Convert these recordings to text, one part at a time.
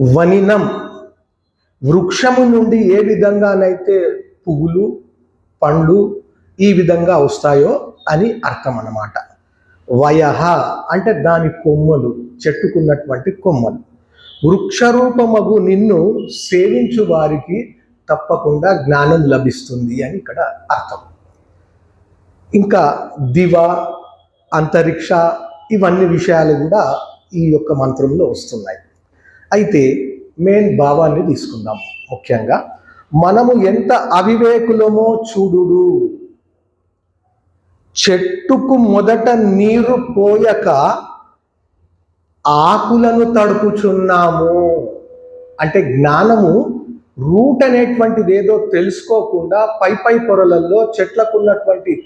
వనినం. వృక్షము నుండి ఏ విధంగానైతే పువ్వులు పండ్లు ఈ విధంగా వస్తాయో అని అర్థం అన్నమాట వయహ అంటే దాని కొమ్మలు చెట్టుకున్నటువంటి కొమ్మలు. వృక్షరూపమగు నిన్ను సేవించు వారికి తప్పకుండా జ్ఞానం లభిస్తుంది అని ఇక్కడ అర్థం. ఇంకా దివ అంతరిక్ష ఇవన్నీ విషయాలు కూడా ఈ యొక్క మంత్రంలో వస్తున్నాయి. అయితే మెయిన్ భావాన్ని తీసుకుందాం. ముఖ్యంగా మనము ఎంత అవివేకులమో చూడుడు. చెట్టుకు మొదట నీరు పోయక ఆకులను తడుపుచున్నాము. అంటే జ్ఞానము రూట్ అనేటువంటిది ఏదో తెలుసుకోకుండా పై పై పొరలలో చెట్లకు ఉన్నటువంటి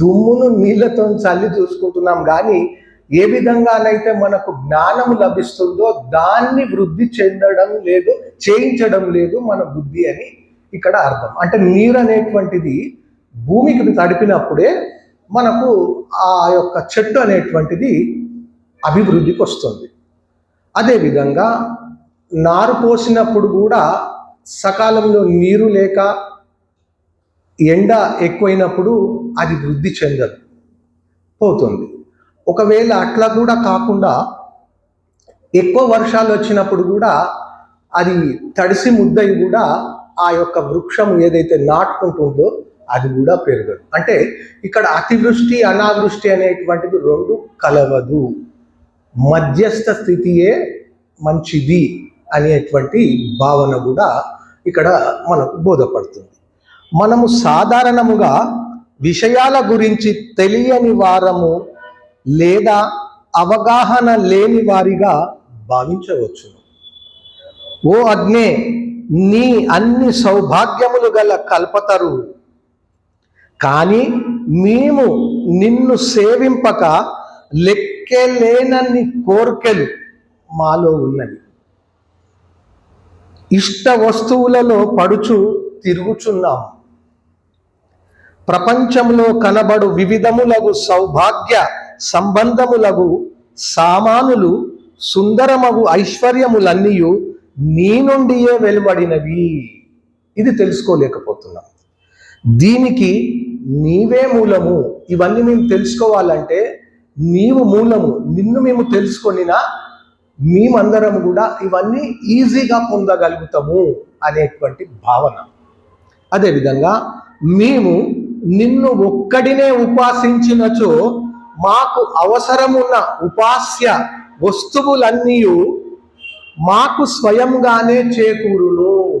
దుమ్మును నీళ్ళతో చల్లి చూసుకుంటున్నాం. కానీ ఏ విధంగానైతే మనకు జ్ఞానం లభిస్తుందో దాన్ని వృద్ధి చెందడం లేదు చేయించడం లేదు మన బుద్ధి అని ఇక్కడ అర్థం. అంటే నీరు అనేటువంటిది భూమికి తడిపినప్పుడే మనకు ఆ యొక్క చెట్టు అనేటువంటిది అభివృద్ధికి వస్తుంది. అదేవిధంగా నారు పోసినప్పుడు కూడా సకాలంలో నీరు లేక ఎండ ఎక్కువైనప్పుడు అది వృద్ధి చెందదు పోతుంది. ఒకవేళ అట్లా కూడా కాకుండా ఎక్కువ వర్షాలు వచ్చినప్పుడు కూడా అది తడిసి ముద్దయి కూడా ఆ యొక్క వృక్షం ఏదైతే నాటుకుంటుందో అది కూడా పెరగదు. అంటే ఇక్కడ అతివృష్టి అనావృష్టి అనేటువంటిది రెండు కలవదు. మధ్యస్థ స్థితియే మంచిది అనేటువంటి భావన కూడా ఇక్కడ మనకు బోధపడుతుంది. మనము సాధారణముగా విషయాల గురించి తెలియని వారము లేదా అవగాహన లేని వారిగా భావించవచ్చు ఓ అగ్నే నీ అన్ని సౌభాగ్యములు గల కల్పతరు. కానీ మేము నిన్ను సేవింపక లెక్కలేనన్ని కోర్కెలు మాలో ఉన్నవి. ఇష్ట వస్తువులలో పడుచు తిరుగుచున్నాము ప్రపంచంలో కనబడు వివిధములగు సౌభాగ్య సంబంధములగు సామానులు సుందరమగు ఐశ్వర్యములన్నీయు నీ నుండియే వెలువడినవి. ఇది తెలుసుకోలేకపోతున్నాం. దీనికి నీవే మూలము. ఇవన్నీ మేము తెలుసుకోవాలంటే నీవు మూలము. నిన్ను మేము తెలుసుకొనినా మేమందరం కూడా ఇవన్నీ ఈజీగా పొందగలుగుతాము అనేటువంటి భావన. అదేవిధంగా మేము నిన్ను ఒక్కడినే ఉపాసించినచో మాకు అవసరమున్న ఉపాస్య వస్తువులన్నీ మాకు స్వయంగానే చేకూరును.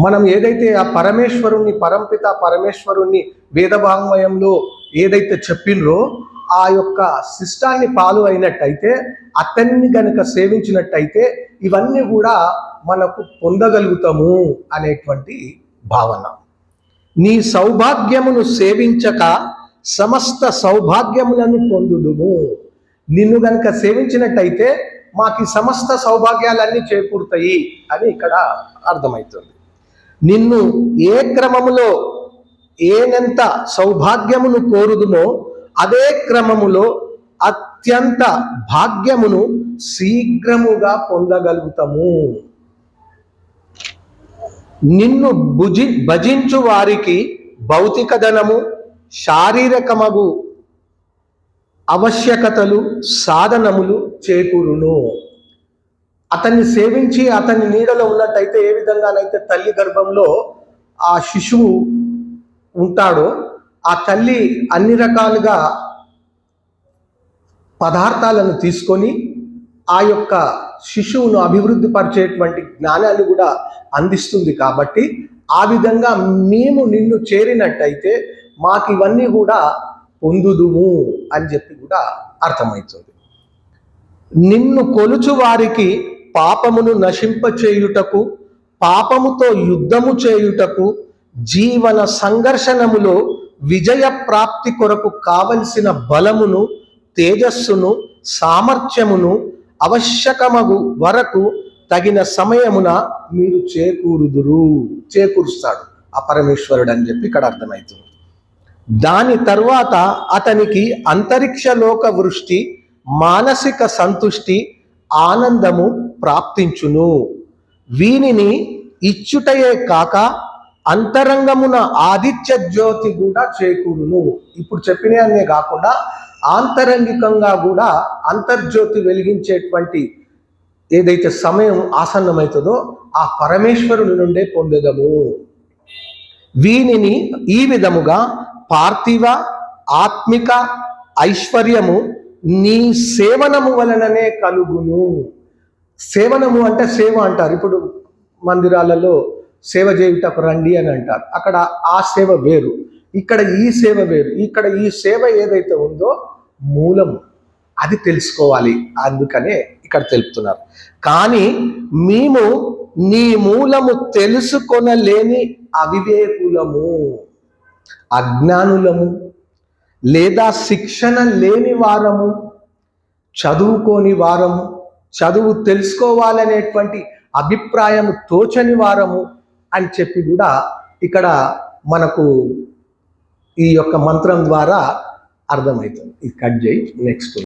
మనం ఏదైతే ఆ పరమేశ్వరుణ్ణి పరంపిత పరమేశ్వరుణ్ణి వేదభాంగమయంలో ఏదైతే చెప్పినరో ఆ యొక్క శిష్టాన్ని పాలు అయినట్టయితే అతన్ని గనుక సేవించినట్టయితే ఇవన్నీ కూడా మనకు పొందగలుగుతాము అనేటువంటి భావన. నీ సౌభాగ్యమును సేవించక సమస్త సౌభాగ్యములను పొందుదుము. నిన్ను గనుక సేవించినట్టయితే మాకు సమస్త సౌభాగ్యాలన్నీ చేకూరుతాయి అని ఇక్కడ అర్థమవుతుంది నిన్ను ఏ క్రమములో ఏనెంత సౌభాగ్యమును కోరుదుమో అదే క్రమములో అత్యంత భాగ్యమును శీఘ్రముగా పొందగలుగుతాము. నిన్ను భుజి భజించు వారికి భౌతిక ధనము శారీరకమగు ఆవశ్యకతలు సాధనములు చేకూరును. అతన్ని సేవించి అతని నీడలో ఉన్నట్టయితే ఏ విధంగానైతే తల్లి గర్భంలో ఆ శిశువు ఉంటాడో ఆ తల్లి అన్ని రకాలుగా పదార్థాలను తీసుకొని ఆ యొక్క శిశువును అభివృద్ధి పరిచేటువంటి జ్ఞానాన్ని కూడా అందిస్తుంది కాబట్టి ఆ విధంగా మేము నిన్ను చేరినట్టయితే మాకు ఇవన్నీ కూడా పొందుదుము అని చెప్పి కూడా అర్థమవుతుంది. నిన్ను కొలుచు వారికి పాపమును నశింపచేయుటకు పాపముతో యుద్ధము చేయుటకు జీవన సంఘర్షణములో విజయ ప్రాప్తి కొరకు కావలసిన బలమును తేజస్సును సామర్థ్యమును అవశ్యకమగు వరకు తగిన సమయమున మీరు చేకూరుదురు చేకూరుస్తాడు ఆ పరమేశ్వరుడు అని చెప్పి ఇక్కడ అర్థమవుతుంది. దాని తర్వాత అతనికి అంతరిక్షలోక వృష్టి మానసిక సంతుష్టి ఆనందము ప్రాప్తించును. వీనిని ఇచ్చుటయే కాక అంతరంగమున ఆదిత్య జ్యోతి కూడా చేకూరును. ఇప్పుడు చెప్పినవన్నీ కాకుండా ఆంతరంగికంగా కూడా అంతర్జ్యోతి వెలిగించేటువంటి ఏదైతే సమయం ఆసన్నమవుతుందో ఆ పరమేశ్వరుని నుండే పొందదము వీనిని ఈ విధముగా పార్థివ ఆత్మిక ఐశ్వర్యము నీ సేవనము వలననే కలుగును. సేవనము అంటే సేవ అంటారు. ఇప్పుడు మందిరాలలో సేవ చేయుటకు రండి అని అంటారు. అక్కడ ఆ సేవ వేరు. ఇక్కడ ఈ సేవ వేరు. ఇక్కడ ఈ సేవ ఏదైతే ఉందో మూలము. అది తెలుసుకోవాలి. అందుకనే ఇక్కడ తెలుపుతున్నారు. కానీ మేము నీ మూలము తెలుసుకొనలేని అవివేకులము. అజ్ఞానులము లేదా శిక్షణ లేని వారము చదువుకోని వారము చదువు తెలుసుకోవాలనేటువంటి అభిప్రాయం తోచని వారము అని చెప్పి కూడా ఇక్కడ మనకు ఈ యొక్క మంత్రం ద్వారా అర్థమవుతుంది. ఇది కట్ చేయి నెక్స్ట్